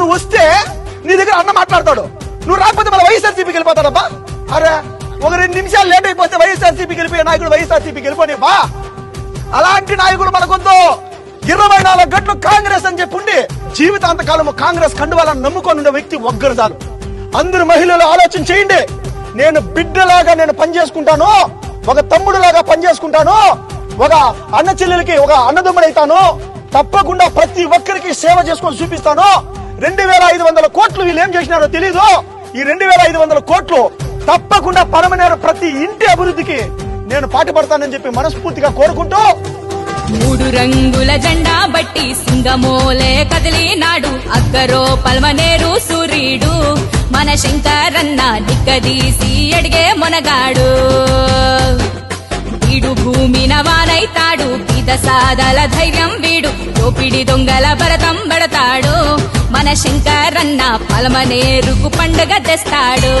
నువ్వు వస్తే నీ దగ్గర అన్న మాట్లాడతాడు. నువ్వు రాకపోతే మన వైఎస్ఆర్సీపీకి వెళ్ళిపోతాడబ్బా. అరే ఒక రెండు నిమిషాలు లేట్ అయిపోతే వైఎస్ఆర్సీపీకి వెళ్ళిపోయే నాయకుడు వైఎస్ఆర్సీపీకి వెళ్ళిపోయి బా. అలాంటి నాయకుడు మనకొద్దు. ఇరవై నాలుగు గంటలు కాంగ్రెస్ అని చెప్పి ఉండి జీవితాంతకాలం కాంగ్రెస్ కండువాలని నమ్ముకొని ఉన్న వ్యక్తి ఒగ్గరు చాలు. అందరు మహిళలు ఆలోచన చేయండి. నేను బిడ్డలాగా నేను పనిచేసుకుంటాను. ఒక తమ్ముడు లాగా పనిచేసుకుంటాను. ఒక అన్న చెల్లెలకి ఒక అన్నదమ్ముడైతాను. తప్పకుండా ప్రతి ఒక్కరికి సేవ చేసుకొని చూపిస్తాను. రెండు వేల ఐదు వందల కోట్లు వీళ్ళు ఏం చేసినారో తెలీదు. ఈ రెండు వేల ఐదు వందల కోట్లు తప్పకుండా పరమనేరు ప్రతి ఇంటి అభివృద్ధికి నేను పాటుపడతానని చెప్పి మనస్ఫూర్తిగా కోరుకుంటూ మూడు రంగుల జెండా బట్టి సింగమోలే కదిలినాడు. అక్కరో పల్మనేరు సూర్యుడు మన శంకరన్న నిక్కదీసి అడిగే మొనగాడు. వీడు భూమిన వానైతాడు. గీత సాదల ధైర్యం దోపిడి దొంగల భరతం పడతాడు. మన శంకరన్న పలమనేరుకు పండుగ తెస్తాడు.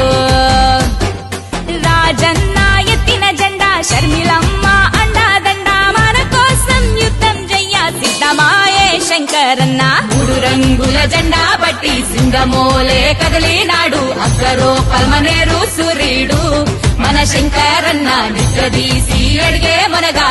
రాజన్న ఎత్తిన జెండా షర్మిలమ్మ అండాదండ. మన కోసం యుద్ధం చెయ్య సిద్ధమాయే శంకరన్న. మూడు రంగుల జెండా బట్టి సింగమోలే కదిలినాడు. అక్కరో పల్మనేరు సూర్యుడు మన శంకరన్న నిద్రదీసి అడిగే మనగా